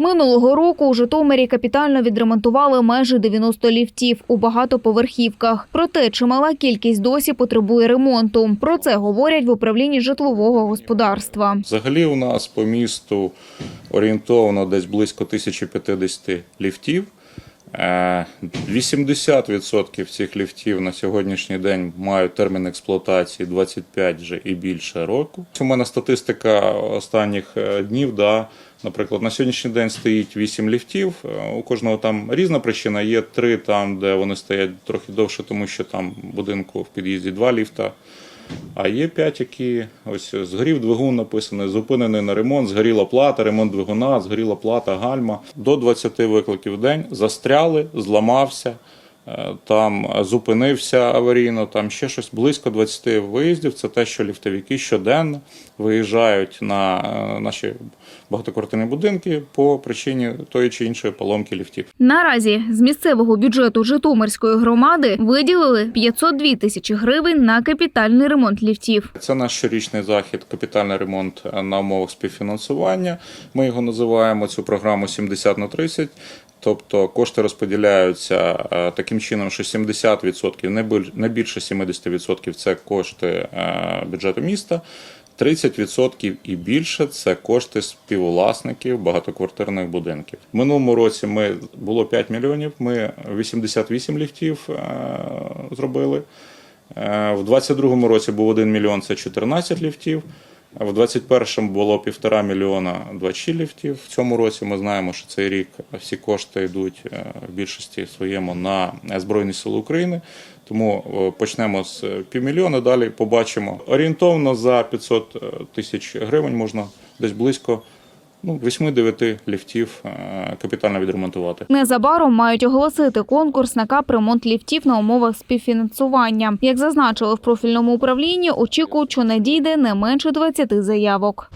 Минулого року у Житомирі капітально відремонтували майже 90 ліфтів у багатоповерхівках. Проте чимала кількість досі потребує ремонту. Про це говорять в управлінні житлового господарства. Взагалі у нас по місту орієнтовно десь близько 1050 ліфтів. Е, 80% цих ліфтів на сьогоднішній день мають термін експлуатації 25 вже і більше року. У мене статистика останніх е, днів. Да, наприклад, на сьогоднішній день стоїть 8 ліфтів. Е, У кожного там різна причина. Є три там, де вони стоять трохи довше, тому що там в будинку в під'їзді два ліфта. А є п'ять, які ось згорів двигун написаний, зупинений на ремонт, згоріла плата, ремонт двигуна, згоріла плата, гальма. До 20 викликів в день застряли, зламався, там зупинився аварійно, там ще щось близько 20 виїздів. Це те, що ліфтовики щоденно виїжджають на е, наші багатоквартирні будинки по причині тої чи іншої поломки ліфтів. Наразі з місцевого бюджету Житомирської громади виділили 502 тисячі гривень на капітальний ремонт ліфтів. Це наш щорічний захід, капітальний ремонт на умовах співфінансування. Ми його називаємо цю програму 70 на 30. Тобто кошти розподіляються е, таким чином, що 70%, не більше 70% це кошти е, бюджету міста. 30% і більше це кошти співвласників багатоквартирних будинків. В минулому році ми було 5 мільйонів. Ми 88 ліфтів е, зробили. В 22-му році був 1 мільйон, це 14 ліфтів. В 21-му було півтора мільйона 26 ліфтів. В цьому році ми знаємо, що цей рік всі кошти йдуть е, в більшості своєму на Збройні Сили України. Тому е, почнемо з півмільйона, далі побачимо. Орієнтовно за 500 тисяч гривень можна десь близько ну, 8-9 ліфтів е, капітально відремонтувати. Незабаром мають оголосити конкурс на капремонт ліфтів на умовах співфінансування. Як зазначили в профільному управлінні, очікують, що надійде не менше 20 заявок.